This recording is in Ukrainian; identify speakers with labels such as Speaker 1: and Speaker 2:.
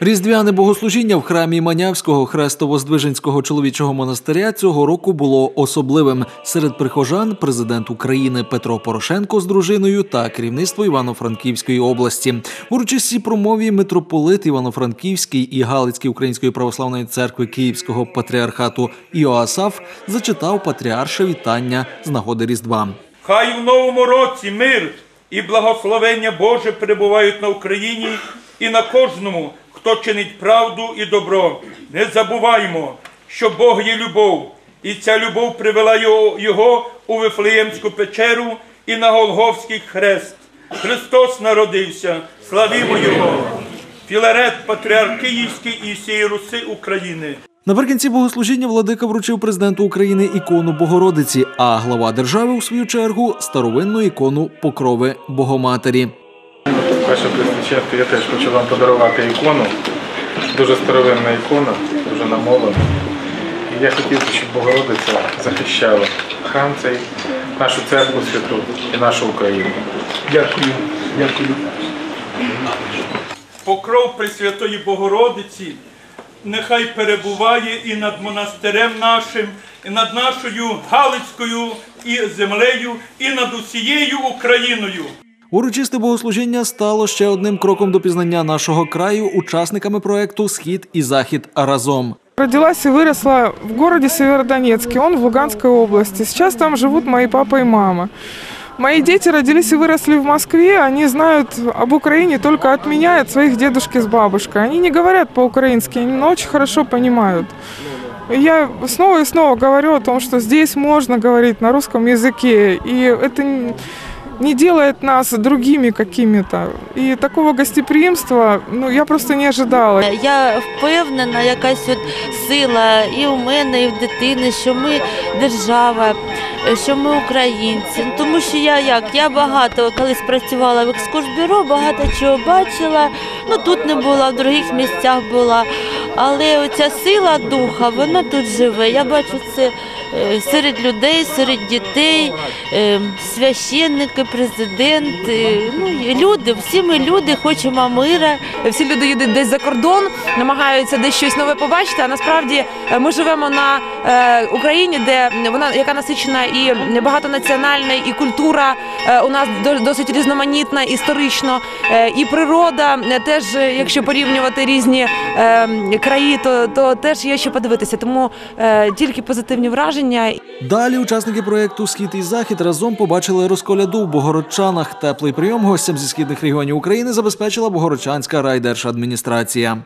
Speaker 1: Різдвяне богослужіння в храмі Манявського хрестово-здвиженського чоловічого монастиря цього року було особливим. Серед прихожан президент України Петро Порошенко з дружиною та керівництво Івано-Франківської області. В урочистій промові митрополит Івано-Франківський і Галицький Української православної церкви Київського патріархату Іоасаф зачитав патріарша вітання з нагоди Різдва.
Speaker 2: Хай в новому році мир і благословення Боже перебувають на Україні і на кожному, хто чинить правду і добро. Не забуваймо, що Бог є любов, і ця любов привела його, у Вифлеємську печеру і на Голговський хрест. Христос народився, славімо Його! Філарет Патріарх Київський і всієї Руси України.
Speaker 1: Наприкінці богослужіння владика вручив президенту України ікону Богородиці, а глава держави у свою чергу старовинну ікону Покрови Богоматері.
Speaker 3: Ваше Преосвященство, я теж хочу вам подарувати ікону. Дуже старовинна ікона, дуже намолена. І я хотів, би, щоб Богородиця захищала храм цей, нашу церкву святу і нашу Україну.
Speaker 2: Дякую, дякую. Покров Пресвятої Богородиці нехай перебуває і над монастирем нашим, і над нашою Галицькою і землею, і над усією Україною.
Speaker 1: Урочисте богослужіння стало ще одним кроком до пізнання нашого краю учасниками проекту Схід і Захід разом.
Speaker 4: Родилась и выросла в городе Северодонецке, он в Луганской области. Сейчас там живут мои папа и мама. Мои дети родились и выросли в Москве, они знают об Украине только от меня и от своих дедушки с бабушкой. Они не говорят по-украински, но очень хорошо понимают. И Я снова и снова говорю о том, что здесь можно говорить на русском языке, и это н- не делает нас другими какими-то. И такого гостеприимства, ну, я просто не ожидала.
Speaker 5: Я впевнена, якась от сила і у мене, і в дитини, що ми держава, що ми українці. Тому що я як я багато колись працювала в екскурсбюро, багато чого бачила. Ну тут не була, в других місцях була. Але оця сила духа, вона тут живе. Я бачу це е, серед людей, серед дітей, е, священники, президент, е, ну, люди, всі ми люди, хочемо мира.
Speaker 6: всі люди їдуть десь за кордон, намагаються десь щось нове побачити. А насправді е, ми живемо на Україні, де вона яка насичена і багатонаціональна, і культура у нас досить різноманітна, історично, і природа теж, якщо порівнювати різні е, краї, то, то теж є що подивитися. Тому е, тільки позитивні враження.
Speaker 1: Далі учасники проекту Схід і Захід разом побачили розколяду в Богородчанах. Теплий прийом гостям зі східних регіонів України забезпечила Богородчанська райдержадміністрація.